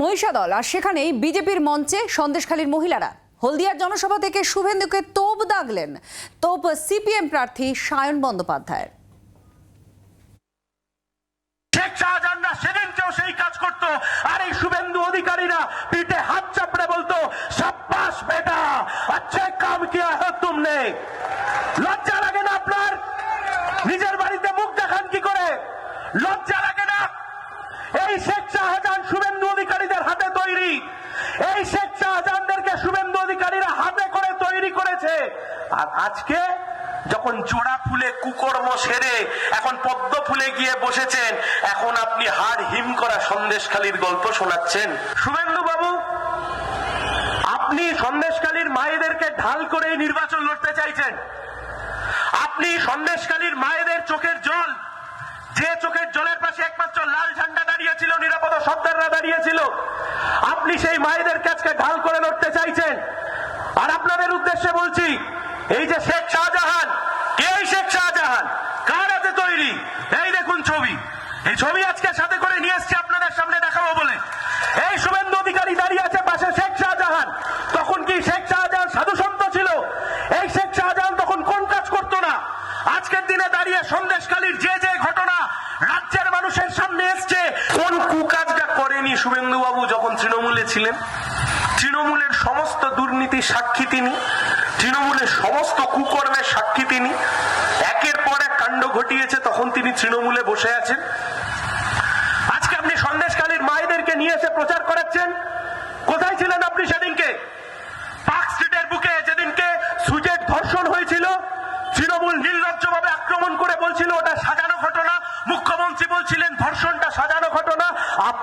মহিষাদল আর সেখানেই বিজেপির মঞ্চে সন্দেশখালীর মহিলারা। হলদিয়ার জনসভা থেকে শুভেন্দুকে তোপ দাগলেন। তোপ সিপিএম প্রার্থী সায়ন বন্দ্যোপাধ্যায়ের। লজ্জা আর আজকে যখন জোড়া ফুলে কুকর্ম সেরে এখন পদ্ম ফুলে গিয়ে বসেছেন, এখন আপনি হাড় হিম করা সন্দেশখালীর গল্প শোনাচ্ছেন। শুভেন্দু বাবু আপনি সন্দেশখালীর মায়েদেরকে ঢাল করে নির্বাচন লড়তে চাইছেন। আপনি সন্দেশখালীর মায়েদের চোখের জল, যে চোখের জলের পাশে একমাত্র লাল ঝান্ডা দাঁড়িয়েছিল, নিরাপদ সর্দাররা দাঁড়িয়েছিল, আপনি সেই মায়েদের কাছকে ঢাল করে লড়তে চাইছেন। আর আপনাদের উদ্দেশ্যে বলছি এই যে শেখ শাহজাহান, কে শেখ শাহজাহান? কার হাতে তৈরি? এই দেখুন ছবি। এই ছবি আজকে সাথে করে নিয়ে এসছি আপনাদের সামনে দেখাবো বলে। এই শুভেন্দু অধিকারী দাঁড়িয়ে আছে পাশে শেখ শাহজাহান। তখন কি শেখ শাহজাহান সাধু সন্ত ছিল? এই শেখ শাহজাহান তখন কোন কাজ করতো না? আজকের দিনে দাঁড়িয়ে সন্দেশকালীর যে যে ঘটনা রাজ্যের মানুষের সামনে এসছে, কোন কুকাজটা করেনি শুভেন্দু বাবু যখন তৃণমূলে ছিলেন? তৃণমূলের সমস্ত দুর্নীতির সাক্ষী তিনি। তৃণমূলের সমস্ত কুকর্মের সাক্ষী তিনি। একের পর এক কাণ্ড ঘটিয়েছে, তখন তিনি তৃণমূলে বসে আছেন। আজকে আপনি সন্দেশকালীর মায়েদেরকে নিয়ে এসে প্রচার করাচ্ছেন। কোথায় ছিলেন আপনি সেদিনকে? পার্ক স্ট্রিটের বুকে যেদিনকে সুজেট ধর্ষণ হয়েছিল, তৃণমূল নির্লজ্জভাবে আক্রমণ করে বলছিল, ওটা সাজানো ঘটনা। মুখ্যমন্ত্রী বলছিলেন ঘটনা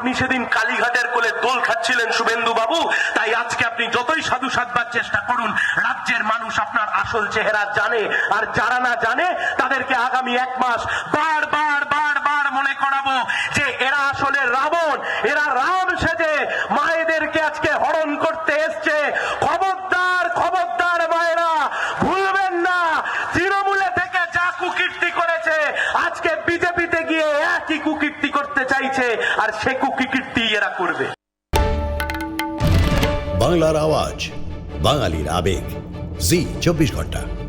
আপনি সেদিন কালীঘাটের কোলে দোল খাচ্ছিলেন শুভেন্দু বাবু তাই আজকে আপনি যতই সাধু সাধবার চেষ্টা করুন, রাজ্যের মানুষ আপনার আসল চেহারা জানে। আর যারা না জানে, তাদেরকে আগামী এক মাস বার বার বার বার মনে করাবো যে এরা আসলে রাবণ, এরা রাম সেজে মায়েদেরকে আজকে হরণ করতে এসছে খবরদার খবরদার মায়েরা ভুলবেন না তৃণমূলে থেকে যা কুকীর্তি করেছে আজকে বিজেপিতে গিয়ে একই কুকীর্তি করতে চাইছে আর সে কুকীর্তি এরা করবে। বাংলার আওয়াজ বাঙালির আবেগ। জি চব্বিশ ঘণ্টা।